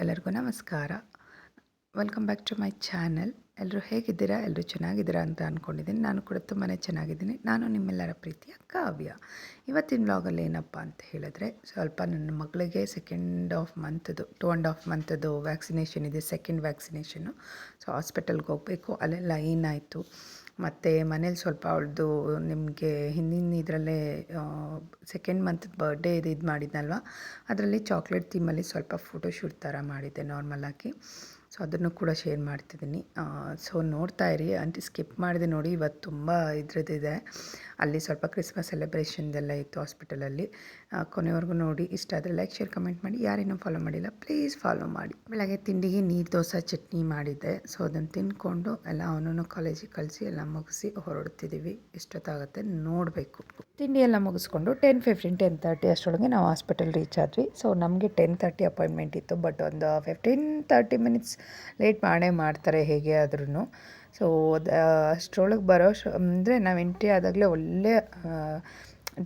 ಎಲ್ಲರಿಗೂ ನಮಸ್ಕಾರ. Welcome back to my channel ಎಲ್ಲರೂ ಹೇಗಿದ್ದೀರಾ? ಎಲ್ಲರೂ ಚೆನ್ನಾಗಿದ್ದೀರಾ ಅಂತ ಅಂದ್ಕೊಂಡಿದ್ದೀನಿ ನಾನು ಕೂಡ ತುಂಬಾ ಚೆನ್ನಾಗಿದ್ದೀನಿ. ನಾನು ನಿಮ್ಮೆಲ್ಲರ ಪ್ರೀತಿಯ ಕಾವ್ಯ. ಇವತ್ತಿನ ವ್ಲಾಗಲ್ಲಿ ಏನಪ್ಪ ಅಂತ ಹೇಳಿದ್ರೆ, ಸ್ವಲ್ಪ ನನ್ನ ಮಗಳಿಗೆ ಸೆಕೆಂಡ್ ಆಫ್ ಮಂತದ್ದು ಟು ಆ್ಯಂಡ್ ಆಫ್ ಮಂತದ್ದು ವ್ಯಾಕ್ಸಿನೇಷನ್ ಇದೆ ಸೆಕೆಂಡ್ ವ್ಯಾಕ್ಸಿನೇಷನ್ನು ಸೊ ಹಾಸ್ಪಿಟಲ್ಗೆ ಹೋಗಬೇಕು. ಅಲ್ಲೆಲ್ಲ ಏನಾಯಿತು? ಮತ್ತು ಮನೇಲಿ ಸ್ವಲ್ಪ ಅವಳದು ನಿಮಗೆ ಹಿಂದಿನ ಇದರಲ್ಲೇ ಸೆಕೆಂಡ್ ಮಂತ್ ಬರ್ಡೇ ಇದು ಇದು ಮಾಡಿದ್ನಲ್ವ? ಅದರಲ್ಲಿ ಚಾಕ್ಲೇಟ್ ಥೀಮಲ್ಲಿ ಸ್ವಲ್ಪ ಫೋಟೋಶೂಟ್ ಥರ ಮಾಡಿದ್ದೆ ನಾರ್ಮಲಾಗಿ ಸೊ ಅದನ್ನು ಕೂಡ ಶೇರ್ ಮಾಡ್ತಿದ್ದೀನಿ. ಸೊ ನೋಡ್ತಾ ಇರಿ ಅಂಟಿ ಸ್ಕಿಪ್ ಮಾಡಿದೆ ನೋಡಿ, ಇವತ್ತು ತುಂಬ ಇದ್ರದ್ದಿದೆ. ಅಲ್ಲಿ ಸ್ವಲ್ಪ ಕ್ರಿಸ್ಮಸ್ ಸೆಲೆಬ್ರೇಷನ್ದೆಲ್ಲ ಇತ್ತು ಹಾಸ್ಪಿಟಲಲ್ಲಿ. ಕೊನೆವರೆಗೂ ನೋಡಿ, ಇಷ್ಟ ಆದರೆ ಲೈಕ್, ಶೇರ್, ಕಮೆಂಟ್ ಮಾಡಿ. ಯಾರೇನೂ ಫಾಲೋ ಮಾಡಿಲ್ಲ, ಪ್ಲೀಸ್ ಫಾಲೋ ಮಾಡಿ. ಬೆಳಗ್ಗೆ ತಿಂಡಿಗೆ ನೀರು, ದೋಸೆ, ಚಟ್ನಿ ಮಾಡಿದ್ದೆ. ಸೊ ಅದನ್ನು ತಿಂದ್ಕೊಂಡು ಎಲ್ಲ ಅವನನ್ನು ಕಾಲೇಜಿಗೆ ಕಳಿಸಿ, ಎಲ್ಲ ಮುಗಿಸಿ ಹೊರಡ್ತಿದ್ದೀವಿ. ಇಷ್ಟೊತ್ತಾಗುತ್ತೆ ನೋಡಬೇಕು. ತಿಂಡಿ ಎಲ್ಲ ಮುಗಿಸ್ಕೊಂಡು ಟೆನ್ ಫಿಫ್ಟೀನ್, ಟೆನ್ ತರ್ಟಿ ಅಷ್ಟರೊಳಗೆ ನಾವು ಹಾಸ್ಪಿಟಲ್ ರೀಚ್ ಆದ್ವಿ. ಸೊ ನಮಗೆ ಟೆನ್ ತರ್ಟಿ ಅಪಾಯಿಂಟ್ಮೆಂಟ್ ಇತ್ತು, ಬಟ್ ಒಂದು ಫಿಫ್ಟೀನ್ ತರ್ಟಿ ಮಿನಿಟ್ಸ್ ಲೇಟ್ ಮಾಡೇ ಮಾಡ್ತಾರೆ ಹೇಗೆ ಆದ್ರೂ ಸೊ ಅಷ್ಟರೊಳಗೆ ಬರೋ ಅಂದರೆ ನಾವು ಎಂಟ್ರಿ ಆದಾಗಲೇ ಒಳ್ಳೆ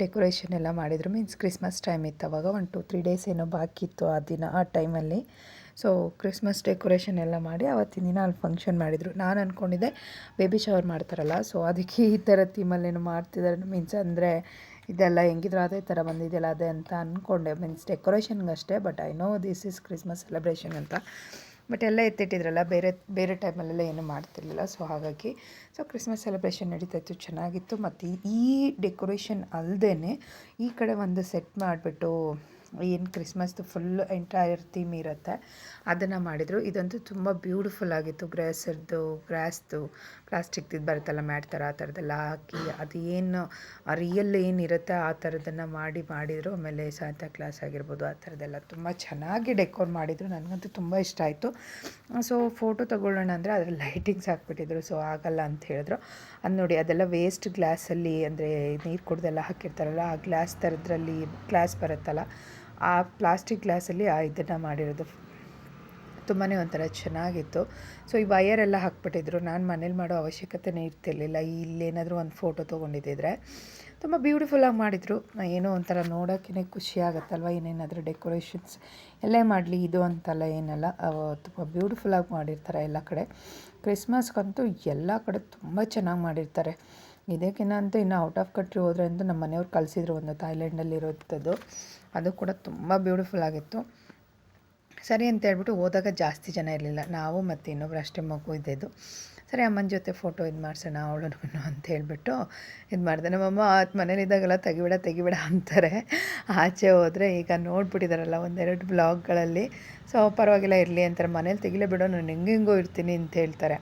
ಡೆಕೋರೇಷನ್ ಎಲ್ಲ ಮಾಡಿದರು. ಮೀನ್ಸ್ ಕ್ರಿಸ್ಮಸ್ ಟೈಮ್ ಇತ್ತು ಅವಾಗ. ಒನ್ ಟು ತ್ರೀ ಡೇಸ್ ಏನೋ ಬಾಕಿ ಇತ್ತು ಆ ದಿನ, ಆ ಟೈಮಲ್ಲಿ ಸೊ ಕ್ರಿಸ್ಮಸ್ ಡೆಕೋರೇಷನ್ ಎಲ್ಲ ಮಾಡಿ ಅವತ್ತಿನ ದಿನ ಅಲ್ಲಿ ಫಂಕ್ಷನ್ ಮಾಡಿದರು. ನಾನು ಅಂದ್ಕೊಂಡಿದ್ದೆ ಬೇಬಿ ಶವರ್ ಮಾಡ್ತಾರಲ್ಲ ಸೊ ಅದಕ್ಕೆ ಈ ಥರ ಥೀಮಲ್ಲೇನೋ ಮಾಡ್ತಿದ್ದಾರೆ ಮೀನ್ಸ್ ಅಂದರೆ ಇದೆಲ್ಲ ಹೆಂಗಿದ್ರು ಅದೇ ಥರ ಬಂದಿದೆಯಲ್ಲ ಅದೇ ಅಂತ ಅಂದ್ಕೊಂಡೆ means ಡೆಕೋರೇಷನ್ಗಷ್ಟೇ but I know this is Christmas celebration ಅಂತ. ಬಟ್ ಎಲ್ಲ ಎತ್ತಿಟ್ಟಿದ್ರಲ್ಲ, ಬೇರೆ ಬೇರೆ ಟೈಮಲ್ಲೆಲ್ಲ ಏನೂ ಮಾಡ್ತಿರ್ಲಿಲ್ಲ. ಸೊ ಹಾಗಾಗಿ ಸೊ ಕ್ರಿಸ್ಮಸ್ ಸೆಲೆಬ್ರೇಷನ್ ನಡೀತಾ ಚೆನ್ನಾಗಿತ್ತು. ಮತ್ತು ಈ ಡೆಕೋರೇಷನ್ ಅಲ್ಲದೇ ಈ ಕಡೆ ಒಂದು ಸೆಟ್ ಮಾಡಿಬಿಟ್ಟು ಏನು ಕ್ರಿಸ್ಮಸ್ದು ಫುಲ್ ಎಂಟೈರ್ ಥೀಮ್ ಇರುತ್ತೆ. ಅದನ್ನು ಮಾಡಿದರು. ಇದಂತೂ ತುಂಬ ಬ್ಯೂಟಿಫುಲ್ ಆಗಿತ್ತು. ಗ್ರಾಸರ್ದು ಗ್ರಾಸ್ದು ಪ್ಲಾಸ್ಟಿಕ್ದು ಬರುತ್ತಲ್ಲ ಮ್ಯಾಟ್ ಥರ, ಆ ಥರದ್ದೆಲ್ಲ ಹಾಕಿ, ಅದು ಏನು ರಿಯಲ್ ಏನಿರುತ್ತೆ ಆ ಥರದ್ದನ್ನು ಮಾಡಿ, ಮಾಡಿದರು. ಆಮೇಲೆ ಸಾಂತಾ ಕ್ಲಾಸ್ ಆಗಿರ್ಬೋದು, ಆ ಥರದ್ದೆಲ್ಲ ತುಂಬ ಚೆನ್ನಾಗಿ ಡೆಕೋರ್ ಮಾಡಿದರು. ನನಗಂತೂ ತುಂಬ ಇಷ್ಟ ಆಯಿತು. ಸೊ ಫೋಟೋ ತೊಗೊಳ್ಳೋಣ ಅಂದರೆ ಅದರಲ್ಲಿ ಲೈಟಿಂಗ್ಸ್ ಹಾಕ್ಬಿಟ್ಟಿದ್ರು. ಸೊ ಆಗಲ್ಲ ಅಂತ ಹೇಳಿದ್ರು. ಅದು ನೋಡಿ, ಅದೆಲ್ಲ ವೇಸ್ಟ್ ಗ್ಲಾಸಲ್ಲಿ ಅಂದರೆ ನೀರು ಕುಡ್ದೆಲ್ಲ ಹಾಕಿರ್ತಾರಲ್ಲ, ಆ ಗ್ಲಾಸ್ ಥರದ್ರಲ್ಲಿ ಗ್ಲಾಸ್ ಬರುತ್ತಲ್ಲ ಆ ಪ್ಲಾಸ್ಟಿಕ್ ಗ್ಲಾಸಲ್ಲಿ ಆ ಇದನ್ನು ಮಾಡಿರೋದು. ತುಂಬಾ ಒಂಥರ ಚೆನ್ನಾಗಿತ್ತು. ಸೊ, ಈ ವಯರೆಲ್ಲ ಹಾಕ್ಬಿಟ್ಟಿದ್ರು. ನಾನು ಮನೇಲಿ ಮಾಡೋ ಅವಶ್ಯಕತೆನೇ ಇರ್ತಿರ್ಲಿಲ್ಲ. ಇಲ್ಲೇನಾದರೂ ಒಂದು ಫೋಟೋ ತೊಗೊಂಡಿದ್ದಿದ್ರೆ ತುಂಬ ಬ್ಯೂಟಿಫುಲ್ಲಾಗಿ ಮಾಡಿದರು. ಏನೋ ಒಂಥರ ನೋಡೋಕ್ಕೇ ಖುಷಿ ಆಗುತ್ತಲ್ವ? ಏನೇನಾದರೂ ಡೆಕೋರೇಷನ್ಸ್ ಎಲ್ಲೇ ಮಾಡಲಿ, ಇದು ಅಂತಲ್ಲ, ಏನಲ್ಲ. ತುಂಬ ಬ್ಯೂಟಿಫುಲ್ಲಾಗಿ ಮಾಡಿರ್ತಾರೆ ಎಲ್ಲ ಕಡೆ. ಕ್ರಿಸ್ಮಸ್ಗಂತೂ ಎಲ್ಲ ಕಡೆ ತುಂಬ ಚೆನ್ನಾಗಿ ಮಾಡಿರ್ತಾರೆ. ಇದಕ್ಕಿನ್ನ ಅಂತೂ ಇನ್ನು ಔಟ್ ಆಫ್ ಕಂಟ್ರಿ ಹೋದರೆ ಅಂತೂ ನಮ್ಮ ಮನೆಯವ್ರು ಕಳಿಸಿದ್ರು ಒಂದು ಥೈಲ್ಯಾಂಡಲ್ಲಿರೋಂಥದ್ದು ಅದು ಕೂಡ ತುಂಬ ಬ್ಯೂಟಿಫುಲ್ ಆಗಿತ್ತು. ಸರಿ ಅಂತ ಹೇಳ್ಬಿಟ್ಟು ಹೋದಾಗ ಜಾಸ್ತಿ ಜನ ಇರಲಿಲ್ಲ. ನಾವು ಮತ್ತು ಇನ್ನೊಬ್ರು ಅಷ್ಟೇ ಮಗು ಇದ್ದಿದ್ದು. ಸರಿ ಅಮ್ಮನ ಜೊತೆ ಫೋಟೋ ಇದು ಮಾಡಿಸೋಣ ಅವಳನ್ನು ಅಂತ ಹೇಳಿಬಿಟ್ಟು ಇದು ಮಾಡಿದೆ ನಮ್ಮಮ್ಮ ಮನೇಲಿದ್ದಾಗೆಲ್ಲ ತೆಗಿಬೇಡ ತೆಗಿಬೇಡ ಅಂತಾರೆ. ಆಚೆ ಹೋದರೆ ಈಗ ನೋಡ್ಬಿಟ್ಟಿದ್ದಾರಲ್ಲ ಒಂದೆರಡು ಬ್ಲಾಗ್ಗಳಲ್ಲಿ ಸೊ ಪರವಾಗಿಲ್ಲ ಇರಲಿ ಅಂತಾರೆ. ಮನೇಲಿ ತೆಗಿಲೇ ಬಿಡೋ ನಾನು ಹೆಂಗೆ ಹೆಂಗೋ ಇರ್ತೀನಿ ಅಂತ ಹೇಳ್ತಾರೆ.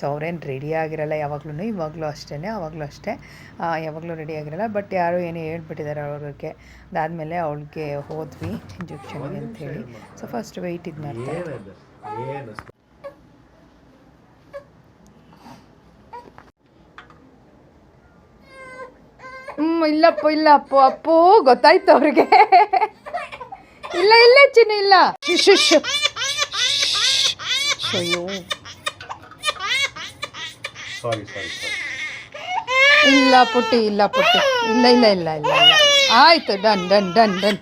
ಸೊ ಅವ್ರೇನು ರೆಡಿ ಆಗಿರಲ್ಲ ಯಾವಾಗ್ಲೂ ಇವಾಗಲೂ ಅಷ್ಟೇ ಆವಾಗಲೂ ಅಷ್ಟೇ. ಯಾವಾಗಲೂ ರೆಡಿ ಆಗಿರಲ್ಲ. ಬಟ್ ಯಾರು ಏನೋ ಹೇಳ್ಬಿಟ್ಟಿದ್ದಾರೆ ಅವ್ರಿಗೆ. ಅದಾದಮೇಲೆ ಅವಳಿಗೆ ಹೋದ್ವಿ ಇಂಜೆಕ್ಷನ್ಗೆ ಅಂಥೇಳಿ ಸೊ ಫಸ್ಟ್ ವೆಯ್ಟ್ ಇದು ಮಾಡ್ತಾರೆ. ಇಲ್ಲಪ್ಪ ಇಲ್ಲ ಅಪ್ಪು ಅಪ್ಪು ಗೊತ್ತಾಯ್ತು ಅವ್ರಿಗೆ. ಇಲ್ಲ ಇಲ್ಲ ಚಿನ್ನ ಇಲ್ಲ. ಶುಶ್ ಅಯ್ಯೋ. ಸಾರಿ ಸಾರಿ ಸಾರಿ ಇಲ್ಲ ಪುಟ್ಟಿ ಇಲ್ಲ ಪುಟ್ಟಿ. ಇಲ್ಲ ಇಲ್ಲ ಇಲ್ಲ ಇಲ್ಲ ಇಲ್ಲ. ಆಯ್ತು done done done done.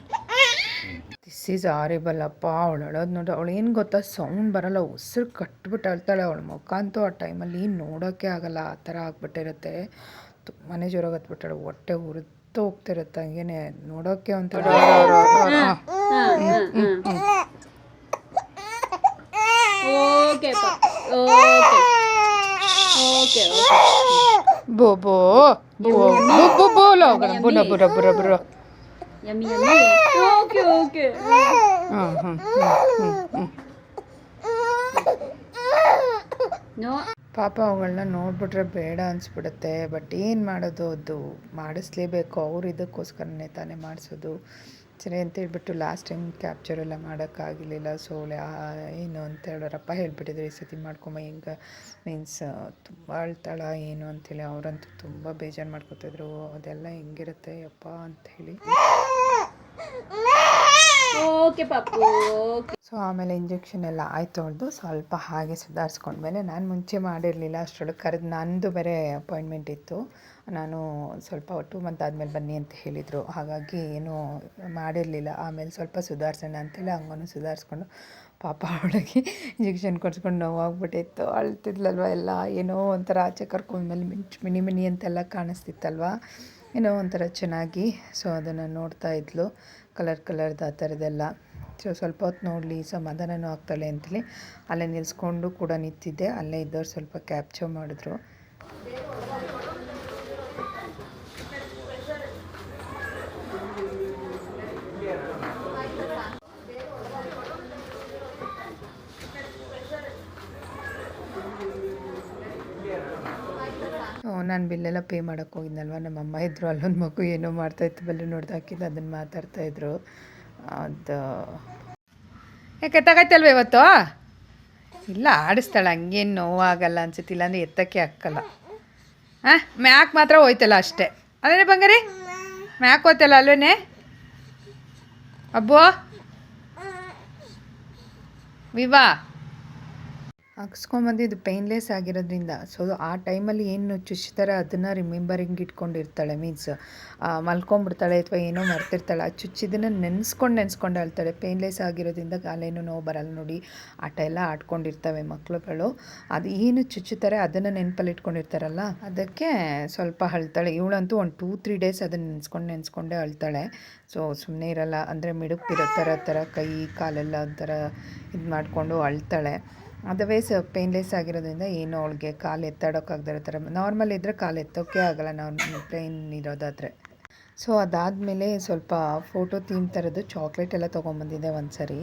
This is horrible ಅಪ್ಪ. ಅವಳು ಅಳೋದು ನೋಡಿ. ಅವಳು ಏನು ಗೊತ್ತಾ? ಸೌಂಡ್ ಬರಲ್ಲ. ಉಸಿರು ಕಟ್ಬಿಟ್ಟು ಅಳ್ತಾಳೆ ಅವಳು ಮುಖ ಅಂತೂ ಆ ಟೈಮಲ್ಲಿ ನೋಡೋಕ್ಕೆ ಆಗಲ್ಲ. ಆ ಥರ ಆಗ್ಬಿಟ್ಟಿರುತ್ತೆ. ತುಂಬಾ ಜೋರಾಗತ್ಬಿಟ್ಟಾಳೆ ಹೊಟ್ಟೆ ಉರಿದು ಹೋಗ್ತಿರುತ್ತೆ ಹಂಗೇನೆ ನೋಡೋಕ್ಕೆ ಒಂಥರ ಓಕೆ ಓಕೆ ಓಕೆ ಓಕೆ. ಬೋ ಬೋ ಬೋ ಬೋ ಬೋ ಬೋಲೋ ಬುರ ಬುರ ಬುರ ಬುರ ಯಮ್ಮಿ ಯಮ್ಮಿ. Okay okay. ಹಾಂ ಹಾಂ ಹ್ಞೂ ಹ್ಞೂ ನೋ. ಪಾಪ ಅವುಗಳನ್ನ ನೋಡ್ಬಿಟ್ರೆ ಬೇಡ ಅನಿಸ್ಬಿಡುತ್ತೆ ಬಟ್ ಏನು ಮಾಡೋದು ಅದು? ಮಾಡಿಸ್ಲೇಬೇಕು, ಅವ್ರು ಇದಕ್ಕೋಸ್ಕರನೇ ತಾನೇ ಮಾಡಿಸೋದು. ಸರಿ ಅಂತ ಹೇಳ್ಬಿಟ್ಟು ಲಾಸ್ಟ್ ಟೈಮ್ ಕ್ಯಾಪ್ಚರ್ ಎಲ್ಲ ಮಾಡೋಕ್ಕಾಗಲಿಲ್ಲ ಸೊ ಏನು ಅಂತ ಹೇಳೋರಪ್ಪ ಹೇಳ್ಬಿಟ್ಟಿದ್ರು ಈ ಸತಿ ಮಾಡ್ಕೊಂಬ, ಹಿಂಗೆ ಮೀನ್ಸ್ ತುಂಬ ಅಳ್ತಾಳ, ಏನು ಅಂತೇಳಿ ಅವರಂತೂ ತುಂಬ ಬೇಜಾರು ಮಾಡ್ಕೊತಿದ್ರು ಅದೆಲ್ಲ ಹೆಂಗಿರುತ್ತೆ ಯಪ್ಪ ಅಂಥೇಳಿ ಓಕೆ ಪಾಪು, ಓಕೆ. ಸೊ ಆಮೇಲೆ ಇಂಜೆಕ್ಷನ್ ಎಲ್ಲ ಆಯ್ತು ಅವ್ರದ್ದು ಸ್ವಲ್ಪ ಹಾಗೆ ಸುಧಾರಿಸ್ಕೊಂಡ್ಮೇಲೆ ನಾನು ಮುಂಚೆ ಮಾಡಿರಲಿಲ್ಲ ಅಷ್ಟರೊಳಗೆ ಕರೆದು ನಂದು ಬೇರೆ ಅಪಾಯಿಂಟ್ಮೆಂಟ್ ಇತ್ತು. ನಾನು ಸ್ವಲ್ಪ ಟು ಮಂತ್ ಆದಮೇಲೆ ಬನ್ನಿ ಅಂತ ಹೇಳಿದರು. ಹಾಗಾಗಿ ಏನೂ ಮಾಡಿರಲಿಲ್ಲ. ಆಮೇಲೆ ಸ್ವಲ್ಪ ಸುಧಾರಿಸೋಣ ಅಂತೇಳಿ ಹಂಗೂ ಸುಧಾರಿಸ್ಕೊಂಡು ಪಾಪ ಅವಳಿಗೆ ಇಂಜೆಕ್ಷನ್ ಕೊಡ್ಸ್ಕೊಂಡು ನೋವಾಗ್ಬಿಟ್ಟಿತ್ತು. ಅಳ್ತಿದ್ಲಲ್ವ ಎಲ್ಲ? ಏನೋ ಒಂಥರ ಆಚೆ ಕರ್ಕೊಂಡ್ಮೇಲೆ ಮಿಂಚ್, ಮಿನಿ ಮಿನಿ ಅಂತೆಲ್ಲ ಕಾಣಿಸ್ತಿತ್ತಲ್ವ? ಏನೋ ಒಂಥರ ಚೆನ್ನಾಗಿ. ಸೊ ಅದನ್ನು ನೋಡ್ತಾ ಇದ್ಲು. ಕಲರ್ ಕಲರ್ದು ಆ ಥರದ್ದೆಲ್ಲ. ಸೊ ಸ್ವಲ್ಪ ಹೊತ್ತು ನೋಡಲಿ, ಸಮಾಧಾನನೂ ಆಗ್ತಾಳೆ ಅಂತೇಳಿ ಅಲ್ಲೇ ನಿಲ್ಲಿಸ್ಕೊಂಡು ಕೂಡ ನಿಂತಿದ್ದೆ. ಅಲ್ಲೇ ಇದ್ದವ್ರು ಸ್ವಲ್ಪ ಕ್ಯಾಪ್ಚರ್ ಮಾಡಿದ್ರು. ನಾನು ಬಿಲ್ಲೆಲ್ಲ ಪೇ ಮಾಡೋಕ್ಕೆ ಹೋಗಿದ್ನಲ್ವ? ನಮ್ಮ ಅಮ್ಮ ಇದ್ದರು ಅಲ್ಲೊಂದು ಮಗು ಏನೋ ಮಾಡ್ತಾಯಿತ್ತು ಬಲ್ಲು ನೋಡ್ದಾಕಿದ್ದು ಅದನ್ನು ಮಾತಾಡ್ತಾಯಿದ್ರು ಅದು, ಯಾಕೆ ತಗೈತಲ್ವ ಇವತ್ತು? ಇಲ್ಲ, ಆಡಿಸ್ತಾಳೆ, ಹಂಗೇನು ನೋವಾಗಲ್ಲ ಅನ್ಸುತ್ತೆ, ಇಲ್ಲಾಂದ್ರೆ ಎತ್ತಕ್ಕೆ ಹಾಕಲ್ಲ. ಹಾಂ? ಮ್ಯಾಕ್ ಮಾತ್ರ ಹೋಯ್ತಲ್ಲ ಅಷ್ಟೇ. ಅಲ್ಲೇ ಬಂಗಾರಿ? ಮ್ಯಾಕ್ ಹೋಯ್ತಲ್ಲ ಅಲ್ವೇ ಅಬ್ಬೋ! ವಿವಾ! ಹಾಕ್ಸ್ಕೊಂಬಂದು ಇದು ಪೇನ್ಲೆಸ್ ಆಗಿರೋದ್ರಿಂದ. ಸೊ ಆ ಟೈಮಲ್ಲಿ ಏನು ಚುಚ್ತಾರೆ ಅದನ್ನು ರಿಮೆಂಬರಿಂಗ್ ಇಟ್ಕೊಂಡಿರ್ತಾಳೆ ಮೀನ್ಸ್ ಮಲ್ಕೊಂಬಿಡ್ತಾಳೆ ಅಥವಾ ಏನೋ ಮರ್ತಿರ್ತಾಳೆ. ಆ ಚುಚ್ಚಿದ್ದನ್ನು ನೆನೆಸ್ಕೊಂಡು ನೆನೆಸ್ಕೊಂಡು ಅಳ್ತಾಳೆ ಪೇನ್ಲೆಸ್ ಆಗಿರೋದ್ರಿಂದ ಕಾಲೇನು ನೋವು ಬರಲ್ಲ ನೋಡಿ. ಆಟ ಎಲ್ಲ ಆಡ್ಕೊಂಡಿರ್ತವೆ ಮಕ್ಕಳುಗಳು ಅದು ಏನು ಚುಚ್ಚುತ್ತಾರೆ ಅದನ್ನು ನೆನಪಲ್ಲಿ ಇಟ್ಕೊಂಡಿರ್ತಾರಲ್ಲ? ಅದಕ್ಕೆ ಸ್ವಲ್ಪ ಅಳ್ತಾಳೆ. ಇವಳಂತೂ ಒಂದು ಟೂ ತ್ರೀ ಡೇಸ್ ಅದನ್ನು ನೆನೆಸ್ಕೊಂಡು ನೆನೆಸ್ಕೊಂಡೇ ಅಳ್ತಾಳೆ. ಸೊ ಸುಮ್ಮನೆ ಇರಲ್ಲ. ಅಂದರೆ ಮಿಡುಪಿರೋ ಥರ ಥರ ಕೈ, ಕಾಲೆಲ್ಲ ಒಂಥರ ಇದು ಮಾಡಿಕೊಂಡು ಅಳ್ತಾಳೆ. ಅದರ್ವೈಸ್ ಪೇನ್ಲೆಸ್ ಆಗಿರೋದ್ರಿಂದ ಏನು ಅವಳಿಗೆ ಕಾಲು ಎತ್ತಾಡೋಕ್ಕಾಗದಿರೋ ಥರ. ನಾರ್ಮಲ್ ಇದ್ದರೆ ಕಾಲು ಎತ್ತೋಕ್ಕೆ ಆಗಲ್ಲ ನಾರ್ಮಲ್ ಪೇನ್ ಇರೋದಾದರೆ ಸೊ ಅದಾದಮೇಲೆ ಸ್ವಲ್ಪ ಫೋಟೋ ಥೀಮ್ ಥರದ್ದು ಚಾಕ್ಲೇಟ್ ಎಲ್ಲ ತೊಗೊಂಬಂದಿದ್ದೆ ಒಂದು ಸರಿ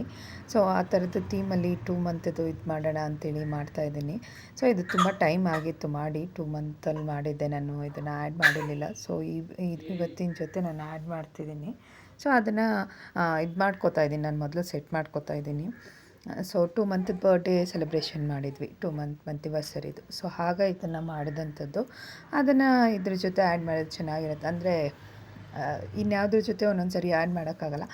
ಸೊ ಆ ಥರದ್ದು ಥೀಮಲ್ಲಿ ಟೂ ಮಂತದ್ದು ಇದು ಮಾಡೋಣ ಅಂತೇಳಿ ಮಾಡ್ತಾಯಿದ್ದೀನಿ ಸೊ ಇದು ತುಂಬ ಟೈಮ್ ಆಗಿತ್ತು ಮಾಡಿ ಟೂ ಮಂತಲ್ಲಿ ಮಾಡಿದ್ದೆ ನಾನು. ಇದನ್ನು ಆ್ಯಡ್ ಮಾಡಿರಲಿಲ್ಲ. ಸೊ ಈ- ಇವತ್ತಿನ ಜೊತೆ ನಾನು ಆ್ಯಡ್ ಮಾಡ್ತಿದ್ದೀನಿ. ಸೊ ಅದನ್ನು ಇದು ಮಾಡ್ಕೋತಾ ಇದ್ದೀನಿ. ನಾನು ಮೊದಲು ಸೆಟ್ ಮಾಡ್ಕೋತಾ ಇದ್ದೀನಿ. So two month birthday celebration ಮಾಡಿದ್ವಿ. ಟೂ ಮಂತ್ ಮಂತಿವರ್ಸರಿದು ಸೊ ಹಾಗೆ ಇದನ್ನು ಮಾಡಿದಂಥದ್ದು. ಅದನ್ನು ಇದ್ರ ಜೊತೆ ಆ್ಯಡ್ ಮಾಡೋದು ಚೆನ್ನಾಗಿರುತ್ತೆ. ಅಂದರೆ ಇನ್ಯಾವುದ್ರ ಜೊತೆ ಒಂದೊಂದು ಸರಿ ಆ್ಯಡ್ ಮಾಡೋಕ್ಕಾಗಲ್ಲ.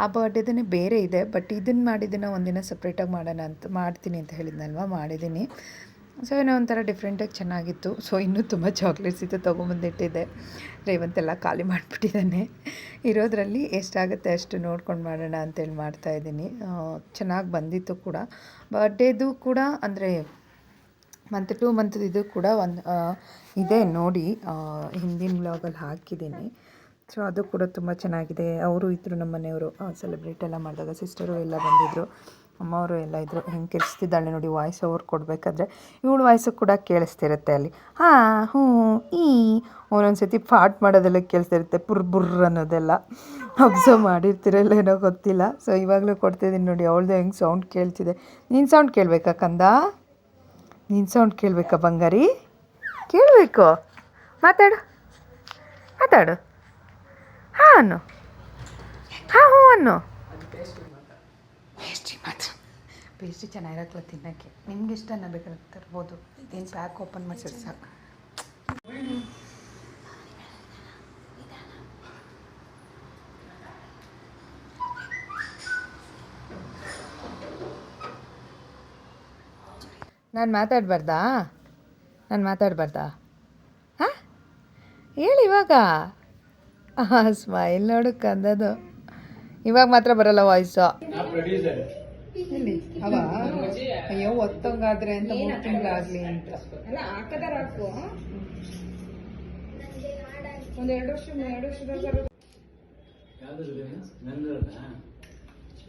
ಆ ಬರ್ಡೇದೇ ಬೇರೆ ಇದೆ. ಬಟ್ ಇದನ್ನು ಮಾಡಿದ್ದನ್ನು ಒಂದಿನ ಸಪ್ರೇಟಾಗಿ ಮಾಡೋಣ ಅಂತ, ಮಾಡ್ತೀನಿ ಅಂತ ಹೇಳಿದ್ನಲ್ವ? ಮಾಡಿದ್ದೀನಿ. ಸೊ, ಏನೋ ಒಂಥರ ಡಿಫ್ರೆಂಟಾಗಿ ಚೆನ್ನಾಗಿತ್ತು. ಸೊ, ಇನ್ನೂ ತುಂಬ ಚಾಕ್ಲೇಟ್ಸ್ ಇತ್ತು ತೊಗೊಂಬಂದಿಟ್ಟಿದ್ದೆ. ರೇವಂತೆಲ್ಲ ಖಾಲಿ ಮಾಡಿಬಿಟ್ಟಿದ್ದಾನೆ. ಇರೋದ್ರಲ್ಲಿ ಎಷ್ಟಾಗುತ್ತೆ ಅಷ್ಟು ನೋಡ್ಕೊಂಡು ಮಾಡೋಣ ಅಂತೇಳಿ ಮಾಡ್ತಾಯಿದ್ದೀನಿ ಚೆನ್ನಾಗಿ ಬಂದಿತ್ತು ಕೂಡ. ಬರ್ಡೇದು ಕೂಡ ಅಂದರೆ ಮಂತ್ ಟು ಮಂತ್ ಇದು ಕೂಡ ಒಂದು ಇದೆ ನೋಡಿ. ಹಿಂದಿನ ಬ್ಲಾಗಲ್ಲಿ ಹಾಕಿದ್ದೀನಿ. ಸೊ, ಅದು ಕೂಡ ತುಂಬ ಚೆನ್ನಾಗಿದೆ. ಅವರು ಇದ್ದರು ನಮ್ಮ ಮನೆಯವರು ಸೆಲೆಬ್ರೇಟ್ ಎಲ್ಲ ಮಾಡಿದಾಗ ಸಿಸ್ಟರು ಎಲ್ಲ ಬಂದಿದ್ದರು ಅಮ್ಮವರು ಎಲ್ಲ ಇದ್ದರು ಹೆಂಗೆ ಕಿರಿಸ್ತಿದ್ದಾಳೆ ನೋಡಿ ವಾಯ್ಸ್ ಓವರ್ ಕೊಡಬೇಕಾದ್ರೆ ಇವಳು ವಾಯ್ಸು ಕೂಡ ಕೇಳಿಸ್ತಿರುತ್ತೆ ಅಲ್ಲಿ. ಹಾಂ, ಹ್ಞೂ, ಈ ಒಂದೊಂದು ಸತಿ ಪಾಟ್ ಮಾಡೋದೆಲ್ಲ ಕೇಳಿಸ್ತಿರುತ್ತೆ, ಬುರ್ ಬುರ್ರ್ ಅನ್ನೋದೆಲ್ಲ. ಅಬ್ಸರ್ವ್ ಮಾಡಿರ್ತಿರಲ್ಲ ಏನೋ ಗೊತ್ತಿಲ್ಲ. ಸೊ ಇವಾಗಲೂ ಕೊಡ್ತಿದ್ದೀನಿ ನೋಡಿ, ಅವಳದು ಹೆಂಗೆ ಸೌಂಡ್ ಕೇಳ್ತಿದೆ. ನೀನು ಸೌಂಡ್ ಕೇಳಬೇಕಾ ಕಂದ? ನೀನು ಸೌಂಡ್ ಕೇಳಬೇಕಾ ಬಂಗಾರಿ? ಕೇಳಬೇಕು. ಮಾತಾಡು. ಮಾತಾಡು. ಹಾಂ, ಅನ್ನು. ಹಾಂ, ಹ್ಞೂ, ಅನ್ನು. ಪೇಸ್ಟ್ರಿ ಮಾತು ಪೇಸ್ಟ್ರಿ ಚೆನ್ನಾಗಿರಕ್ಲ ತಿನ್ನೋಕ್ಕೆ. ನಿಮ್ಗೆ ಇಷ್ಟನ ಬೇಕಾದ್ರೆ ತರ್ಬೋದು. ಏನು ಪ್ಯಾಕ್ ಓಪನ್ ಮಾಡಿಸಿದ್ರೆ ಸಾಕು. ನಾನು ಮಾತಾಡಬಾರ್ದಾ? ನಾನು ಮಾತಾಡಬಾರ್ದಾ? ಹಾಂ? ಹೇಳಿ ಇವಾಗ. ಹಾಂ ಸ್ಮೈಲ್ ನೋಡು ಕಂದದು. ಇವಾಗ ಮಾತ್ರ ಬರಲ್ಲ ವಾಯ್ಸು ಅವ? ಅಯ್ಯೋ ಒತ್ತಂಗಾದ್ರೆ ಅಂತ ಮೂರು ತಿಂಗಳಾಗಲಿ ಅಂತ.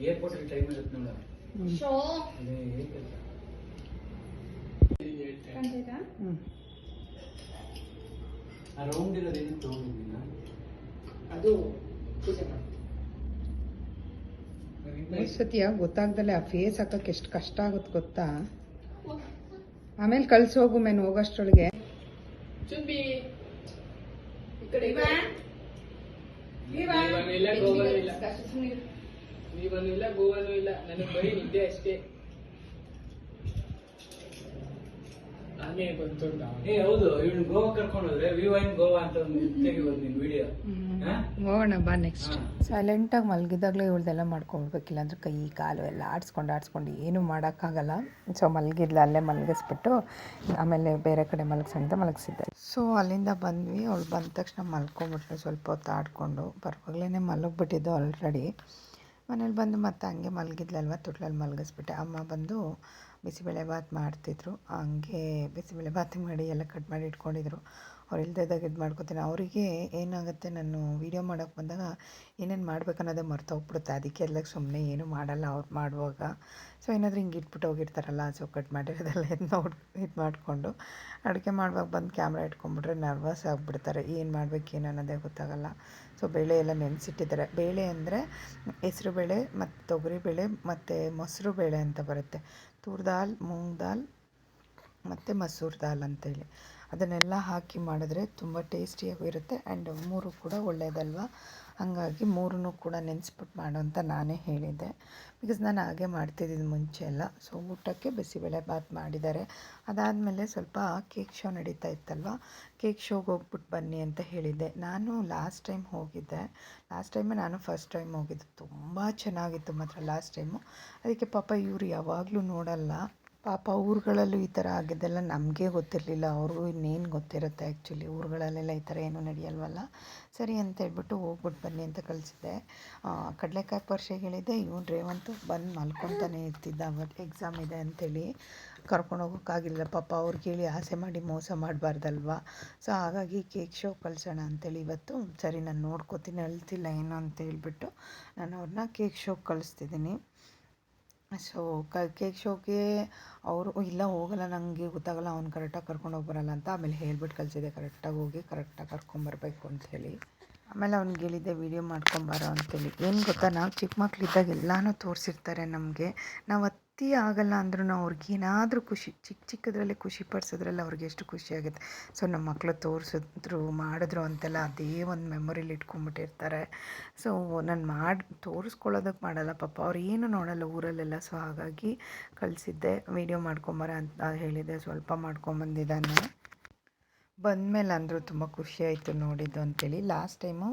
ಏರ್ಪೋರ್ಟ್ ಟೈಮ್ ಇರುತ್ತೆ ನೋಡ. ಅದೇ ಏರ್ಪೋರ್ಟ್. ಹ್ಞೂ ಆ ರೌಂಡ್ ಪೂಜೆ ತಗೊಂಡಿದ್ದೀನ ಸತಿಯ ಗೊತ್ತಾಗ್ದಲೆ ಆ ಫೇಸ್ ಹಾಕೋಕೆ ಎಷ್ಟು ಕಷ್ಟ ಆಗುತ್ತೆ ಗೊತ್ತಾ? ಆಮೇಲೆ ಕಳ್ಸಿ ಹೋಗು ಮೇನ್ ಹೋಗಷ್ಟೊಳಗೆ ಇಲ್ಲ. ಗೋವಾನು ಇಲ್ಲ. ನನಗೆ ಬರೀ ನಿದ್ದೆ ಅಷ್ಟೇ. ನಾನೇ ಬಂತು ಏ ಹೌದು ಇವ್ನು ಗೋವಾ ಕರ್ಕೊಂಡು ಹೋದ್ರೆ ವಿವೈನ್ ಇನ್ ಗೋವಾ ಅಂತ ಒಂದು ತೆಗಿಬೋದು ನಿನ್ ವಿಡಿಯೋ ಹೋಗೋಣ ಬಾ ನೆಕ್ಸ್ಟ್ ಸೈಲೆಂಟಾಗಿ ಮಲಗಿದಾಗಲೇ ಇವಳ್ದೆಲ್ಲ ಮಾಡ್ಕೊಳ್ಬೇಕಿಲ್ಲ ಅಂದ್ರೆ ಕೈ ಕಾಲು ಎಲ್ಲ ಆಡಿಸ್ಕೊಂಡು ಆಡಿಸ್ಕೊಂಡು ಏನೂ ಮಾಡೋಕ್ಕಾಗಲ್ಲ. ಸೊ ಮಲಗಿದ್ಲ ಅಲ್ಲೇ ಮಲಗಿಸ್ಬಿಟ್ಟು ಆಮೇಲೆ ಬೇರೆ ಕಡೆ ಮಲಗಿಸಂತ ಮಲಗಿಸಿದ್ದೆ. ಸೊ ಅಲ್ಲಿಂದ ಬಂದ್ವಿ. ಅವಳು ಬಂದ ತಕ್ಷಣ ಮಲ್ಕೊಂಡ್ಬಿಟ್ಲು ಸ್ವಲ್ಪ ಹೊತ್ತು ಆಡಿಕೊಂಡು. ಪರವಾಗ್ಲೇ ಮಲಗಿಬಿಟ್ಟಿದ್ದು ಆಲ್ರೆಡಿ ಮನೇಲಿ ಬಂದು ಮತ್ತೆ ಹಂಗೆ ಮಲಗಿದ್ಲಲ್ವ ತೊಟ್ಲಲ್ಲಿ ಮಲಗಿಸ್ಬಿಟ್ಟೆ. ಅಮ್ಮ ಬಂದು ಬಿಸಿಬೇಳೆ ಬಾತ್ ಮಾಡ್ತಿದ್ರು. ಹಂಗೆ ಬಿಸಿಬೇಳೆ ಬಾತ್ ಮಾಡಿ ಎಲ್ಲ ಕಟ್ ಮಾಡಿ ಇಟ್ಕೊಂಡಿದ್ರು. ಅವ್ರು ಇಲ್ದಿದ್ದಾಗ ಇದು ಮಾಡ್ಕೊತೀನಿ. ಅವರಿಗೆ ಏನಾಗುತ್ತೆ ನಾನು ವೀಡಿಯೋ ಮಾಡೋಕ್ಕೆ ಬಂದಾಗ ಏನೇನು ಮಾಡ್ಬೇಕು ಅನ್ನೋದೇ ಮರ್ತೋಗ್ಬಿಡುತ್ತೆ ಅದಕ್ಕೆ ಎಲ್ಲ ಸುಮ್ಮನೆ ಏನೂ ಮಾಡಲ್ಲ ಅವ್ರು ಮಾಡುವಾಗ. ಸೊ ಏನಾದರೂ ಹಿಂಗೆ ಇಟ್ಬಿಟ್ಟು ಹೋಗಿರ್ತಾರಲ್ಲ ಸೊ ಕಟ್ ಮಾಡಿರೋದೆಲ್ಲ ಇದು ನೋಡಿ, ಇದು ಮಾಡಿಕೊಂಡು ಅಡುಗೆ ಮಾಡುವಾಗ ಬಂದು ಕ್ಯಾಮ್ರಾ ಇಟ್ಕೊಂಡ್ಬಿಟ್ರೆ ನರ್ವಸ್ ಆಗಿಬಿಡ್ತಾರೆ. ಏನು ಮಾಡ್ಬೇಕು, ಏನು ಅನ್ನೋದೇ ಗೊತ್ತಾಗಲ್ಲ. ಸೊ ಬೇಳೆ ಎಲ್ಲ ನೆನೆಸಿಟ್ಟಿದ್ದಾರೆ. ಬೇಳೆ ಅಂದರೆ ಹೆಸರು ಬೇಳೆ ಮತ್ತು ತೊಗರಿ ಬೇಳೆ ಮತ್ತು ಮೊಸರು ಬೇಳೆ ಅಂತ ಬರುತ್ತೆ. ತೂರ್ ದಾಲ್, ಮೂಂಗ್ ದಾಲ್ ಮತ್ತು ಮಸೂರ್ ದಾಲ್ ಅಂತೇಳಿ ಅದನ್ನೆಲ್ಲ ಹಾಕಿ ಮಾಡಿದ್ರೆ ತುಂಬ ಟೇಸ್ಟಿಯಾಗಿರುತ್ತೆ ಆ್ಯಂಡ್ ಮೂರು ಕೂಡ ಒಳ್ಳೆಯದಲ್ವ ಹಾಗಾಗಿ ಮೂರನ್ನು ಕೂಡ ನೆನೆಸ್ಬಿಟ್ಟು ಮಾಡು ಅಂತ ನಾನೇ ಹೇಳಿದ್ದೆ. ಬಿಕಾಸ್ ನಾನು ಹಾಗೆ ಮಾಡ್ತಿದ್ದಿದ್ದು ಮುಂಚೆ ಎಲ್ಲ. ಸೊ ಊಟಕ್ಕೆ ಬಿಸಿಬೇಳೆ ಭಾತ್ ಮಾಡಿದ್ದಾರೆ. ಅದಾದಮೇಲೆ ಸ್ವಲ್ಪ ಕೇಕ್ ಶೋ ನಡೀತಾ ಇತ್ತಲ್ವ? ಕೇಕ್ ಶೋಗೆ ಹೋಗ್ಬಿಟ್ಟು ಬನ್ನಿ ಅಂತ ಹೇಳಿದ್ದೆ. ನಾನು ಲಾಸ್ಟ್ ಟೈಮ್ ಹೋಗಿದ್ದೆ. ಲಾಸ್ಟ್ ಟೈಮೇ ನಾನು ಫಸ್ಟ್ ಟೈಮ್ ಹೋಗಿದ್ದು. ತುಂಬ ಚೆನ್ನಾಗಿತ್ತು ಮಾತ್ರ ಲಾಸ್ಟ್ ಟೈಮು ಅದಕ್ಕೆ ಪಾಪ ಇವರು ಯಾವಾಗಲೂ ನೋಡಲ್ಲ. ಪಾಪ ಊರುಗಳಲ್ಲೂ ಈ ಥರ ಆಗಿದ್ದೆಲ್ಲ ನಮಗೆ ಗೊತ್ತಿರಲಿಲ್ಲ. ಅವ್ರಿಗೂ ಇನ್ನೇನು ಗೊತ್ತಿರುತ್ತೆ ಆ್ಯಕ್ಚುಲಿ ಊರುಗಳಲ್ಲೆಲ್ಲ ಈ ಥರ ಏನೂ ನಡೆಯಲ್ವಲ್ಲ? ಸರಿ ಅಂತ ಹೇಳ್ಬಿಟ್ಟು ಹೋಗ್ಬಿಟ್ಟು ಬನ್ನಿ ಅಂತ ಕಳಿಸಿದ್ದೆ. ಕಡಲೆಕಾಯಿ ಪರ್ಷೆಗೆ ಹೇಳಿದ್ದೆ. ಇವನು ರೇವಂತು ಬಂದು ಮಲ್ಕೊತಾನೆ ಇರ್ತಿದ್ದ. ಅವತ್ತು ಎಕ್ಸಾಮ್ ಇದೆ ಅಂಥೇಳಿ ಕರ್ಕೊಂಡು ಹೋಗೋಕ್ಕಾಗಿಲ್ಲ. ಪಾಪ ಅವ್ರಿಗೆ ಹೇಳಿ ಆಸೆ ಮಾಡಿ ಮೋಸ ಮಾಡಬಾರ್ದಲ್ವ? ಸೊ ಹಾಗಾಗಿ ಕೇಕ್ ಶೋ ಕಳಿಸೋಣ ಅಂತೇಳಿ ಇವತ್ತು. ಸರಿ, ನಾನು ನೋಡ್ಕೋತೀನಿ. ಅಳ್ತಿಲ್ಲ ಏನು ಅಂತ ಹೇಳ್ಬಿಟ್ಟು ನಾನು ಅವ್ರನ್ನ ಕೇಕ್ ಶೋಗೆ ಕಳಿಸ್ತಿದ್ದೀನಿ. ಸೊ ಕ ಕೇಕ್ ಶೋಗೆ ಅವರು ಇಲ್ಲ ಹೋಗಲ್ಲ ನನಗೆ ಗೊತ್ತಾಗಲ್ಲ, ಅವ್ನು ಕರೆಕ್ಟಾಗಿ ಕರ್ಕೊಂಡು ಬರಲ್ಲ ಅಂತ ಆಮೇಲೆ ಹೇಳ್ಬಿಟ್ಟು ಕಲಿಸಿದೆ ಕರೆಕ್ಟಾಗಿ ಹೋಗಿ, ಕರೆಕ್ಟಾಗಿ ಕರ್ಕೊಂಬರ್ಬೇಕು ಅಂಥೇಳಿ ಆಮೇಲೆ ಅವ್ನಿಗೆ ಹೇಳಿದ್ದೆ ವೀಡಿಯೋ ಮಾಡ್ಕೊಂಬಾರೋ ಅಂತೇಳಿ ಏನು ಗೊತ್ತಾ, ನಾವು ಚಿಕ್ಕ ಮಕ್ಕಳಿದ್ದಾಗ ಎಲ್ಲನೂ ತೋರಿಸಿರ್ತಾರೆ ನಮಗೆ. ನಾವು ಅತಿ ಆಗಲ್ಲ ಅಂದ್ರೂ ಅವ್ರಿಗೆ ಏನಾದರೂ ಖುಷಿ ಚಿಕ್ಕ ಚಿಕ್ಕದರಲ್ಲೇ ಖುಷಿ ಪಡಿಸಿದ್ರಲ್ಲಿ ಅವ್ರಿಗೆ ಎಷ್ಟು ಖುಷಿ ಆಗುತ್ತೆ. ಸೊ ನಮ್ಮ ಮಕ್ಕಳು ತೋರಿಸಿದ್ರು, ಮಾಡಿದ್ರು ಅಂತೆಲ್ಲ ಅದೇ ಒಂದು ಮೆಮೊರಿಲಿ ಇಟ್ಕೊಂಡ್ಬಿಟ್ಟಿರ್ತಾರೆ ಸೊ, ನಾನು ಮಾಡಿ ತೋರಿಸ್ಕೊಳ್ಳೋದಕ್ಕೆ ಮಾಡಲ್ಲ, ಪಾಪ ಅವ್ರು ಏನು ನೋಡಲ್ಲ ಊರಲ್ಲೆಲ್ಲ. ಸೊ, ಹಾಗಾಗಿ ಕಳಿಸಿದ್ದೆ. ವೀಡಿಯೋ ಮಾಡ್ಕೊಂಬರ ಅಂತ ಹೇಳಿದೆ. ಸ್ವಲ್ಪ ಮಾಡ್ಕೊಂಬಂದಿದ್ದಾನೆ ಬಂದಮೇಲೆ ಅಂದರು ತುಂಬ ಖುಷಿ ಆಯಿತು ನೋಡಿದ್ದು ಅಂತೇಳಿ. ಲಾಸ್ಟ್ ಟೈಮು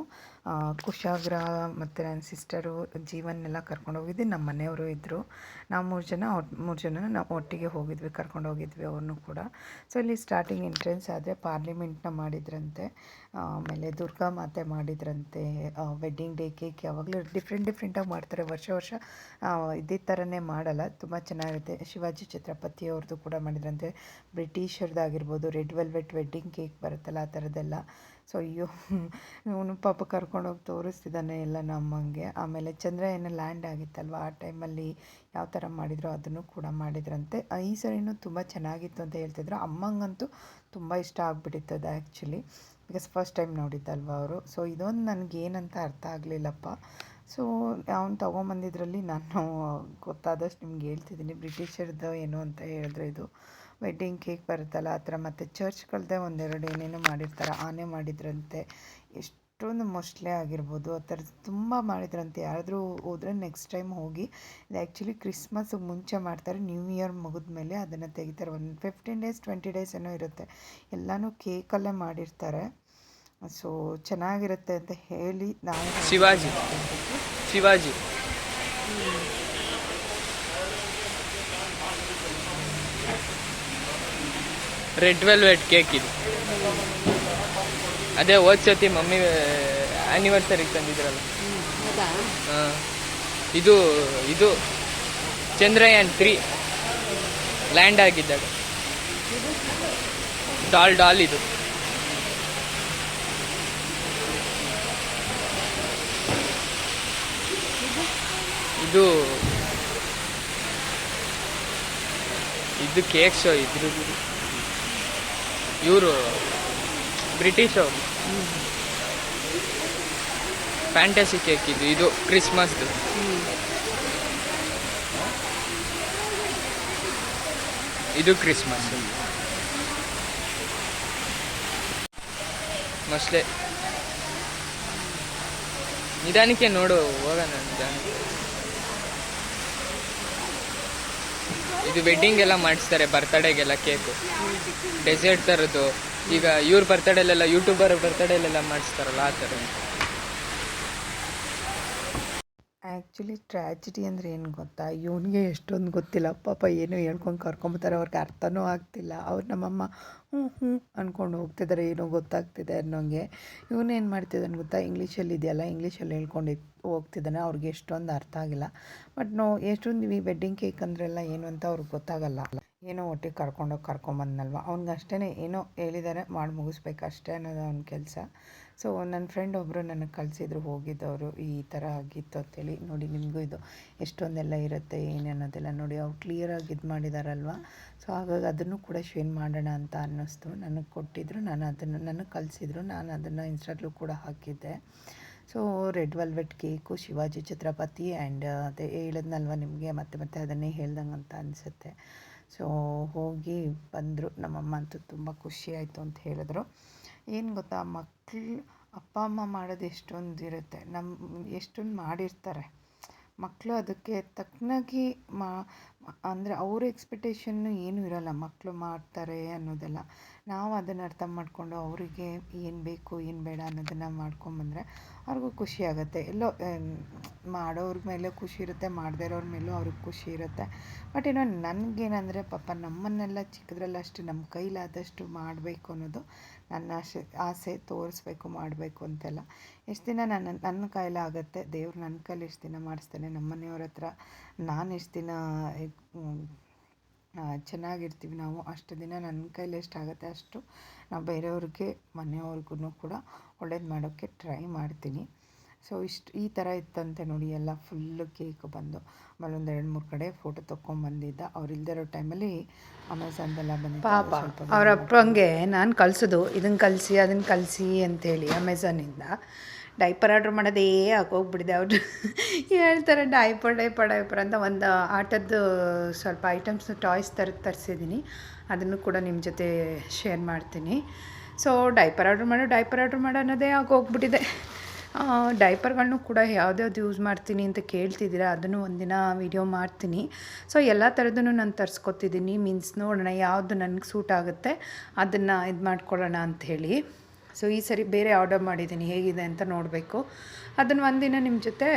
ಕುಶಾಗ್ರ ಮತ್ತು ನನ್ನ ಸಿಸ್ಟರು ಜೀವನ್ನೆಲ್ಲ ಕರ್ಕೊಂಡು ಹೋಗಿದ್ದೆ ನಮ್ಮ ಮನೆಯವರು ಇದ್ದರು ನಾವು ಮೂರು ಜನ ಮೂರು ಜನ ನಾವು ಒಟ್ಟಿಗೆ ಹೋಗಿದ್ವಿ, ಕರ್ಕೊಂಡು ಹೋಗಿದ್ವಿ ಅವ್ರನ್ನೂ ಕೂಡ. ಸೊ ಇಲ್ಲಿ ಸ್ಟಾರ್ಟಿಂಗ್ ಎಂಟ್ರೆನ್ಸ್ ಆದರೆ ಪಾರ್ಲಿಮೆಂಟ್ನ ಮಾಡಿದ್ರಂತೆ. ಆಮೇಲೆ ದುರ್ಗಾ ಮಾತೆ ಮಾಡಿದ್ರಂತೆ. ವೆಡ್ಡಿಂಗ್ ಡೇ ಕೇಕ್ ಯಾವಾಗಲೂ ಡಿಫ್ರೆಂಟ್ ಡಿಫ್ರೆಂಟಾಗಿ ಮಾಡ್ತಾರೆ. ವರ್ಷ ವರ್ಷ ಇದೇ ಥರನೇ ಮಾಡಲ್ಲ. ತುಂಬ ಚೆನ್ನಾಗಿರುತ್ತೆ. ಶಿವಾಜಿ ಛತ್ರಪತಿ ಅವ್ರದ್ದು ಕೂಡ ಮಾಡಿದ್ರಂತೆ. ಬ್ರಿಟಿಷರ್ದಾಗಿರ್ಬೋದು, ರೆಡ್ ವೆಲ್ವೆಟ್ ವೆಡ್ಡಿಂಗ್ ಕೇಕ್ ಬರುತ್ತಲ್ಲ ಆ ಥರದ್ದೆಲ್ಲ ಸೊ, ಅಯ್ಯೋ ಇವನು ಪಾಪ ಕರ್ಕೊಂಡೋಗಿ ತೋರಿಸ್ತಿದ್ದಾನೆ ಎಲ್ಲ ನಮ್ಮಂಗೆ. ಆಮೇಲೆ ಚಂದ್ರಯಾನ ಲ್ಯಾಂಡ್ ಆಗಿತ್ತಲ್ವ, ಆ ಟೈಮಲ್ಲಿ ಯಾವ ಥರ ಮಾಡಿದ್ರು ಅದನ್ನು ಕೂಡ ಮಾಡಿದ್ರಂತೆ. ಈ ಸರಿನೂ ತುಂಬ ಚೆನ್ನಾಗಿತ್ತು ಅಂತ ಹೇಳ್ತಿದ್ರು. ಅಮ್ಮಂಗಂತೂ ತುಂಬ ಇಷ್ಟ ಆಗಿಬಿಟ್ಟಿತ್ತು ಅದು ಆ್ಯಕ್ಚುಲಿ ಬಿಕಾಸ್ ಫಸ್ಟ್ ಟೈಮ್ ನೋಡಿದ್ದಲ್ವ ಅವರು. ಸೊ ಇದೊಂದು ನನಗೆ ಏನಂತ ಅರ್ಥ ಆಗಲಿಲ್ಲಪ್ಪ. ಸೊ ಅವ್ನು ತೊಗೊಂಬಂದಿದ್ರಲ್ಲಿ ನಾನು ಗೊತ್ತಾದಷ್ಟು ನಿಮ್ಗೆ ಹೇಳ್ತಿದ್ದೀನಿ. ಬ್ರಿಟಿಷರ್ದು ಏನು ಅಂತ ಹೇಳಿದ್ರೆ ಇದು. ವೆಡ್ಡಿಂಗ್ ಕೇಕ್ ಬರುತ್ತಲ್ಲ, ಆ ಥರ ಮತ್ತು ಚರ್ಚ್ಗಳದ್ದೇ ಒಂದೆರಡು ಏನೇನೋ ಮಾಡಿರ್ತಾರೆ, ಆನೆ ಮಾಡಿದ್ರಂತೆ. ಎಷ್ಟೊಂದು ಮೊಸ್ಲೆ ಆಗಿರ್ಬೋದು, ಆ ಥರದ್ದು ತುಂಬ ಮಾಡಿದ್ರಂತೆ. ಯಾರಾದರೂ ಹೋದರೆ ನೆಕ್ಸ್ಟ್ ಟೈಮ್ ಹೋಗಿ, ಇದು ಆ್ಯಕ್ಚುಲಿ ಕ್ರಿಸ್ಮಸ್ಗೆ ಮುಂಚೆ ಮಾಡ್ತಾರೆ ನ್ಯೂ ಇಯರ್ ಮುಗಿದ ಮೇಲೆ ಅದನ್ನು ತೆಗಿತಾರೆ. ಒಂದು ಫಿಫ್ಟೀನ್ ಡೇಸ್ ಟ್ವೆಂಟಿ ಡೇಸ್ ಏನೋ ಇರುತ್ತೆ. ಎಲ್ಲನೂ ಕೇಕಲ್ಲೇ ಮಾಡಿರ್ತಾರೆ. ಸೊ ಚೆನ್ನಾಗಿರುತ್ತೆ ಅಂತ ಹೇಳಿ ನಾವು Shivaji Shivaji. Red velvet cake ಇದು. ಅದೇ ಹೋದ ಸತಿ ಮಮ್ಮಿ ಆ್ಯನಿವರ್ಸರಿಗೆ ತಂದಿದ್ರಲ್ಲ. ಹಾಂ ಇದು ಇದು ಚಂದ್ರಯಾನ್ ತ್ರೀ ಲ್ಯಾಂಡ್ ಆಗಿದ್ದಾಗ. ಡಾಲ್ ಡಾಲ್ ಇದು. ಇದು ಇದು ಕೇಕ್ ಶೋ ಇದ್ರದ್ದು. ಇವರು ಬ್ರಿಟಿಷ್ ಅವರು. ಫ್ಯಾಂಟಸಿ ಕೇಕ್ ಇದು ಇದು ಕ್ರಿಸ್ಮಸ್ದು ಇದು ಕ್ರಿಸ್ಮಸ್ ಮಸ್ಲೆ ನಿಧಾನಕ್ಕೆ ನೋಡು, ಹೋಗೋಣ, ನಿಧಾನಕ್ಕೆ. ಇದು ವೆಡ್ಡಿಂಗ್ ಎಲ್ಲ ಮಾಡಿಸ್ತಾರೆ ಬರ್ತಡೇಗೆಲ್ಲ ಕೇಕ್ ಡೆಸರ್ಟ್ ಥರದ್ದು ಈಗ ಇವ್ರ ಬರ್ತಡೇಲೆಲ್ಲ ಯೂಟ್ಯೂಬರ್ ಬರ್ತಡೇಲೆಲ್ಲ ಮಾಡಿಸ್ತಾರಲ್ಲ, ಆ ಥರ ಆ್ಯಕ್ಚುಲಿ ಟ್ರ್ಯಾಜಿಡಿ ಅಂದರೆ ಏನು ಗೊತ್ತಾ? ಇವನಿಗೆ ಎಷ್ಟೊಂದು ಗೊತ್ತಿಲ್ಲ. ಪಾಪ ಏನು ಹೇಳ್ಕೊಂಡು ಕರ್ಕೊಂಬತ್ತಾರೆ ಅವ್ರಿಗೆ ಅರ್ಥನೂ ಆಗ್ತಿಲ್ಲ. ಅವ್ರು ನಮ್ಮಮ್ಮ ಹ್ಞೂ ಹ್ಞೂ ಅಂದ್ಕೊಂಡು ಹೋಗ್ತಿದ್ದಾರೆ ಏನೋ ಗೊತ್ತಾಗ್ತಿದೆ ಅನ್ನೋಂಗೆ. ಇವನೇನು ಮಾಡ್ತಿದ್ದಾನೆ ಗೊತ್ತಾ? ಇಂಗ್ಲೀಷಲ್ಲಿ ಇದೆಯಲ್ಲ ಇಂಗ್ಲೀಷಲ್ಲಿ ಹೇಳ್ಕೊಂಡು ಹೋಗ್ತಿದ್ದಾನೆ ಅವ್ರಿಗೆ ಎಷ್ಟೊಂದು ಅರ್ಥ ಆಗಿಲ್ಲ. ಬಟ್ ನೋ ಎಷ್ಟೊಂದು ಈ ವೆಡ್ಡಿಂಗ್ ಕೇಕ್ ಅಂದ್ರೆಲ್ಲ ಏನು ಅಂತ ಅವ್ರಿಗೆ ಗೊತ್ತಾಗಲ್ಲ. ಏನೋ ಒಟ್ಟಿಗೆ ಕರ್ಕೊಂಡೋಗಿ ಕರ್ಕೊಂಬಂದ್ನಲ್ವ? ಅವ್ನಿಗೆ ಅಷ್ಟೇ ಏನೋ ಹೇಳಿದ್ದಾರೆ ಮಾಡಿ ಮುಗಿಸ್ಬೇಕು ಅಷ್ಟೇ ಅನ್ನೋದು ಅವ್ನ ಕೆಲಸ. ಸೊ ನನ್ನ ಫ್ರೆಂಡ್ ಒಬ್ಬರು ನನಗೆ ಕಳಿಸಿದ್ರು, ಹೋಗಿದ್ದವರು, ಈ ಥರ ಆಗಿತ್ತು ಅಂತೇಳಿ. ನೋಡಿ, ನಿಮಗೂ ಇದು ಎಷ್ಟೊಂದೆಲ್ಲ ಇರುತ್ತೆ, ಏನು ಅನ್ನೋದೆಲ್ಲ ನೋಡಿ. ಅವ್ರು ಕ್ಲಿಯರಾಗಿ ಇದು ಮಾಡಿದಾರಲ್ವ? ಸೊ, ಹಾಗಾಗಿ ಅದನ್ನು ಕೂಡ ಶೇರ್ ಮಾಡೋಣ ಅಂತ ಅನ್ನಿಸ್ತು. ನನಗೆ ಕೊಟ್ಟಿದ್ದರು ನಾನು ಅದನ್ನು, ನನಗೆ ಕಲಿಸಿದ್ರು, ನಾನು ಅದನ್ನು ಇನ್ಸ್ಟಾಗ್ಲೂ ಕೂಡ ಹಾಕಿದ್ದೆ. So, red velvet cake, Shivaji Chhatrapati and ಅದೇ ಹೇಳಿದ್ನಲ್ವ ನಿಮಗೆ, ಮತ್ತೆ ಮತ್ತೆ ಅದನ್ನೇ ಹೇಳ್ದಂಗೆ ಅಂತ ಅನಿಸುತ್ತೆ. ಸೊ, ಹೋಗಿ ಬಂದರು. ನಮ್ಮಮ್ಮ ಅಂತೂ ತುಂಬ ಖುಷಿ ಆಯಿತು ಅಂತ ಹೇಳಿದ್ರು. ಏನು ಗೊತ್ತಾ ಮಕ್ಕಳು ಅಪ್ಪ, ಅಮ್ಮ ಮಾಡೋದು ಎಷ್ಟೊಂದು ಇರುತ್ತೆ ನಮ್ಮ ಎಷ್ಟೊಂದು ಮಾಡಿರ್ತಾರೆ. ಮಕ್ಕಳು ಅದಕ್ಕೆ ತಕ್ಕನಾಗಿ ಮಾ ಅಂದರೆ ಅವ್ರ ಎಕ್ಸ್ಪೆಕ್ಟೇಷನ್ನು ಏನೂ ಇರೋಲ್ಲ. ಮಕ್ಕಳು ಮಾಡ್ತಾರೆ ಅನ್ನೋದೆಲ್ಲ. ನಾವು ಅದನ್ನು ಅರ್ಥ ಮಾಡಿಕೊಂಡು ಅವರಿಗೆ ಏನು ಬೇಕು, ಏನು ಬೇಡ ಅನ್ನೋದನ್ನು ಮಾಡ್ಕೊಂಬಂದರೆ ಅವ್ರಿಗೂ ಖುಷಿ ಆಗುತ್ತೆ. ಎಲ್ಲೋ ಮಾಡೋರ ಮೇಲೆ ಖುಷಿ ಇರುತ್ತೆ, ಮಾಡದೇ ಇರೋರ ಮೇಲೂ ಅವ್ರಿಗೆ ಖುಷಿ ಇರುತ್ತೆ. ಬಟ್ ಏನೋ ನನಗೇನಂದರೆ ಪಾಪ ನಮ್ಮನ್ನೆಲ್ಲ ಚಿಕ್ಕದ್ರಲ್ಲಿ ಅಷ್ಟು ನಮ್ಮ ಕೈಲಾದಷ್ಟು ಮಾಡಬೇಕು ಅನ್ನೋದು ನನ್ನ ಆಸೆ ಆಸೆ ತೋರಿಸ್ಬೇಕು, ಮಾಡಬೇಕು ಅಂತೆಲ್ಲ. ಎಷ್ಟು ದಿನ ನನ್ನ ನನ್ನ ಕೈಲಾಗುತ್ತೆ ದೇವ್ರು ನನ್ನ ಕೈಲಿ ಎಷ್ಟು ದಿನ ಮಾಡಿಸ್ತಾನೆ. ನಮ್ಮ ಮನೆಯವ್ರ ಹತ್ರ ನಾನು ಎಷ್ಟು ದಿನ ಚೆನ್ನಾಗಿರ್ತೀವಿ ನಾವು, ಅಷ್ಟು ದಿನ ನನ್ನ ಕೈಲಿ ಎಷ್ಟಾಗುತ್ತೆ ಅಷ್ಟು ನಾವು ಬೇರೆಯವ್ರಿಗೆ, ಮನೆಯವ್ರಿಗೂ ಕೂಡ ಒಳ್ಳೇದು ಮಾಡೋಕ್ಕೆ ಟ್ರೈ ಮಾಡ್ತೀನಿ. ಸೊ ಇಷ್ಟು ಈ ಥರ ಇತ್ತಂತೆ ನೋಡಿ ಎಲ್ಲ ಫುಲ್ಲು ಕೇಕ್ ಬಂದು. ಆಮೇಲೆ ಒಂದು ಎರಡು ಮೂರು ಕಡೆ ಫೋಟೋ ತೊಗೊಂಬಂದಿದ್ದ ಅವ್ರು ಇಲ್ದಿರೋ ಇರೋ ಟೈಮಲ್ಲಿ ಅಮೆಝಾನ್ದೆಲ್ಲ ಬಂದು ಪಾಪ ಅವ್ರ ಅಪ್ಪಂಗೆ ನಾನು ಕಳಿಸೋದು ಇದನ್ನು ಕಲಿಸಿ ಅದನ್ನು ಕಲಿಸಿ ಅಂತೇಳಿ ಅಮೆಝಾನಿಂದ ಡೈಪರ್ ಆರ್ಡ್ರ್ ಮಾಡೋದೇ ಆಗೋಗ್ಬಿಟ್ಟಿದೆ ಅವರು? ಹೇಳ್ತಾರೆ ಡೈಪರ್ ಡೈಪರ್ ಡೈಪರ್ ಅಂತ ಒಂದು ಆಟದ್ದು ಸ್ವಲ್ಪ ಐಟಮ್ಸ್ ಟಾಯ್ಸ್ ತರ ತರಿಸಿದ್ದೀನಿ ಅದನ್ನು ಕೂಡ ನಿಮ್ಮ ಜೊತೆ ಶೇರ್ ಮಾಡ್ತೀನಿ. ಸೊ ಡೈಪರ್ ಆರ್ಡ್ರ್ ಮಾಡೋ ಡೈಪರ್ ಆರ್ಡ್ರ್ ಮಾಡೋ ಅನ್ನೋದೇ ಆಗೋಗ್ಬಿಟ್ಟಿದೆ ಡೈಪರ್ಗಳನ್ನು ಕೂಡ ಯಾವ್ದ್ಯಾವ್ದು ಯೂಸ್ ಮಾಡ್ತೀನಿ ಅಂತ ಕೇಳ್ತಿದ್ದೀರ, ಅದನ್ನು ಒಂದಿನ ವಿಡಿಯೋ ಮಾಡ್ತೀನಿ. ಸೊ ಎಲ್ಲ ಥರದನ್ನು ನಾನು ತರಿಸ್ಕೊತಿದ್ದೀನಿ. ಮೀನ್ಸ್ ನೋಡೋಣ ಯಾವುದು ನನಗೆ ಸೂಟ್ ಆಗುತ್ತೆ, ಅದನ್ನು ಇದು ಮಾಡ್ಕೊಳ್ಳೋಣ ಅಂಥೇಳಿ ಸೊ ಈ ಸರಿ ಬೇರೆ ಆರ್ಡರ್ ಮಾಡಿದ್ದೀನಿ. ಹೇಗಿದೆ ಅಂತ ನೋಡಬೇಕು. ಅದನ್ನು ಒಂದಿನ ನಿಮ್ಮ ಜೊತೆ,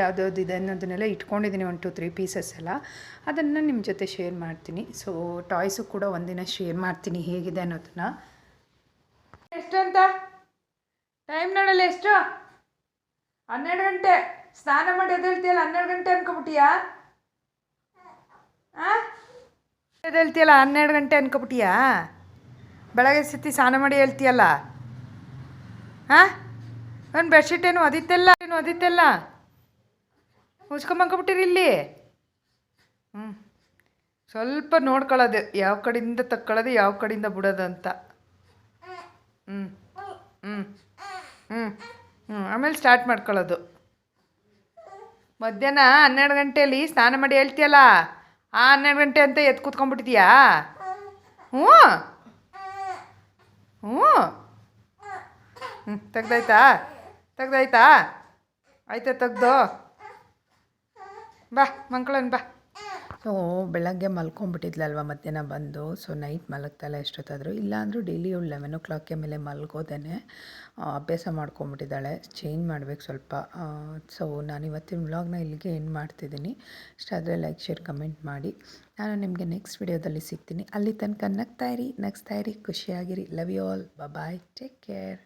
ಯಾವ್ದ್ಯಾವ್ದು ಇದೆ ಅನ್ನೋದನ್ನೆಲ್ಲ ಇಟ್ಕೊಂಡಿದ್ದೀನಿ ಒನ್ ಟು ತ್ರೀ ಪೀಸಸ್ ಎಲ್ಲ. ಅದನ್ನು ನಿಮ್ಮ ಜೊತೆ ಶೇರ್ ಮಾಡ್ತೀನಿ. ಸೊ ಟಾಯ್ಸು ಕೂಡ ಒಂದಿನ ಶೇರ್ ಮಾಡ್ತೀನಿ. ಹೇಗಿದೆ ಅನ್ನೋದನ್ನು. ಎಷ್ಟಂತ? ಟೈಮ್ ನೋಡಲ್ಲ ಎಷ್ಟು? ಹನ್ನೆರಡು ಗಂಟೆ. ಸ್ನಾನ ಮಾಡಿ ಎದ್ದೇಳ್ತೀಯಲ್ಲ, ಹನ್ನೆರಡು ಗಂಟೆ ಅನ್ಕೊಬಿಟ್ಟಿಯಾ? ಹಾಂ ಎದ್ದೇಳ್ತೀಯಲ್ಲ, ಹನ್ನೆರಡು ಗಂಟೆ ಅನ್ಕೊಬಿಟ್ಟಿಯಾ? ಬೆಳಗ್ಗೆ ಸತಿ ಸ್ನಾನ ಮಾಡಿ ಹೇಳ್ತೀಯಲ್ಲ? ಹಾಂ ಒಂದು ಬೆಡ್ಶೀಟ್ ಏನು ಅದಿತ್ತಲ್ಲ? ಏನು ಅದಿತ್ತಲ್ಲ? ಮುಚ್ಕೊಂಬಂಕೊಬಿಟ್ಟಿರಿ ಇಲ್ಲಿ? ಹ್ಞೂ ಸ್ವಲ್ಪ ನೋಡ್ಕೊಳ್ಳೋದು, ಯಾವ ಕಡೆಯಿಂದ ತಕ್ಕೊಳ್ಳೋದು, ಯಾವ ಕಡೆಯಿಂದ ಬಿಡೋದು ಅಂತ. ಹ್ಞೂ ಹ್ಞೂ ಹ್ಞೂ ಆಮೇಲೆ ಸ್ಟಾರ್ಟ್ ಮಾಡ್ಕೊಳ್ಳೋದು. ಮಧ್ಯಾಹ್ನ ಹನ್ನೆರಡು ಗಂಟೆಯಲ್ಲಿ ಸ್ನಾನ ಮಾಡಿ ಹೇಳ್ತೀಯಲ್ಲ? ಆ ಹನ್ನೆರಡು ಗಂಟೆ ಅಂತ ಎದ್ದು ಕೂತ್ಕೊಂಡ್ಬಿಟ್ಟಿದ್ಯಾ? ಹ್ಞೂ. ಹ್ಞೂ. ಹ್ಞೂ ತೆಗ್ದಾಯ್ತಾ? ತೆಗ್ದಾಯ್ತಾ? ಆಯ್ತಾ ತೆಗ್ದು? ಬಾ, ಮಂಕ್ಳನ್ ಬಾ. ಸೊ ಬೆಳಗ್ಗೆ ಮಲ್ಕೊಂಡ್ಬಿಟ್ಟಿದ್ಲಲ್ವ ಮಧ್ಯಾಹ್ನ ಬಂದು? ಸೊ ನೈಟ್ ಮಲಗ್ತಾಯಿಲ್ಲ ಎಷ್ಟೊತ್ತಾದರೂ? ಇಲ್ಲಾಂದರೂ ಡೈಲಿ ಇವಳು ಲೆವೆನ್ ಓ ಕ್ಲಾಕ್ಗೆ ಮೇಲೆ ಮಲ್ಗೋದೇನೆ ಅಭ್ಯಾಸ ಮಾಡ್ಕೊಂಬಿಟ್ಟಿದ್ದಾಳೆ. ಚೇಂಜ್ ಮಾಡಬೇಕು ಸ್ವಲ್ಪ. ಸೊ ನಾನು ಇವತ್ತಿನ ವ್ಲಾಗ್ನ ಇಲ್ಲಿಗೆ ಎಂಡ್ ಮಾಡ್ತಿದ್ದೀನಿ. ಇಷ್ಟ ಆದರೆ ಲೈಕ್ ಶೇರ್ ಕಮೆಂಟ್ ಮಾಡಿ. ನಾನು ನಿಮಗೆ ನೆಕ್ಸ್ಟ್ ವಿಡಿಯೋದಲ್ಲಿ ಸಿಗ್ತೀನಿ. ಅಲ್ಲಿ ತನಕ ನಗ್ತಾಯಿರಿ ನಗ್ಸ್ತಾಯಿರಿ ಖುಷಿಯಾಗಿರಿ. Love you all bye take care